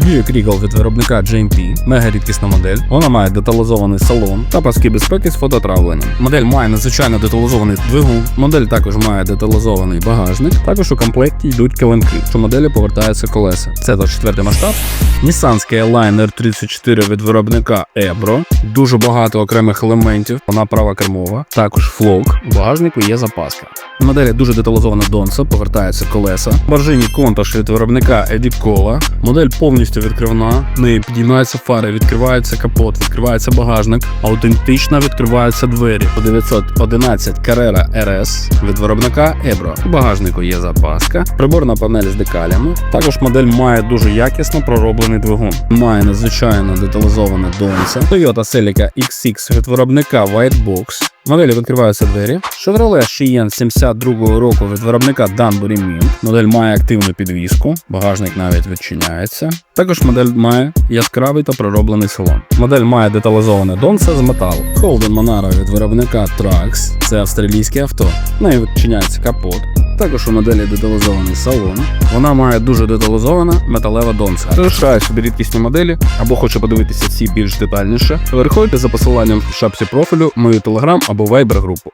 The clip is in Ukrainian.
Buick Regal від виробника GMP, мега рідкісна модель. Вона має деталізований салон та паски безпеки з фототравленням. Модель має надзвичайно деталізований двигун. Модель також має деталізований багажник. Також у комплекті йдуть килимки, що моделі повертаються колеса. Це то четвертий масштаб. Nissan Skyline R34 від виробника Ebro. Дуже багато окремих елементів. Вона права кермова. Також флок. У багажнику є запаска. У моделі дуже деталізована донца, повертаються колеса. Боржині контуш від виробника Edicola. Модель повністю відкривна. В неї підіймаються фари, відкривається капот, відкривається багажник. Аутентично відкриваються двері. У 911 Carrera RS від виробника Ebro. У багажнику є запаска, приборна панель з декалями. Також модель має дуже якісно пророблений двигун. Має надзвичайно деталізоване донце. Toyota Celica XX від виробника Whitebox. Моделі відкриваються двері. Chevrolet Cheyenne 72-го року від виробника Danbury Mint. Модель має активну підвіску, багажник навіть відчиняється. Також модель має яскравий та пророблений салон. Модель має деталізоване донце з металу. Holden Monaro від виробника Trax. Це австралійське авто. В неї відчиняється капот. Також у моделі деталізований салон. Вона має дуже деталізована металева донце. Залишаю собі рідкісні моделі або хоче подивитися ці більш детальніше, переходьте за посиланням в шапці профілю, мою телеграм або вайбер групу.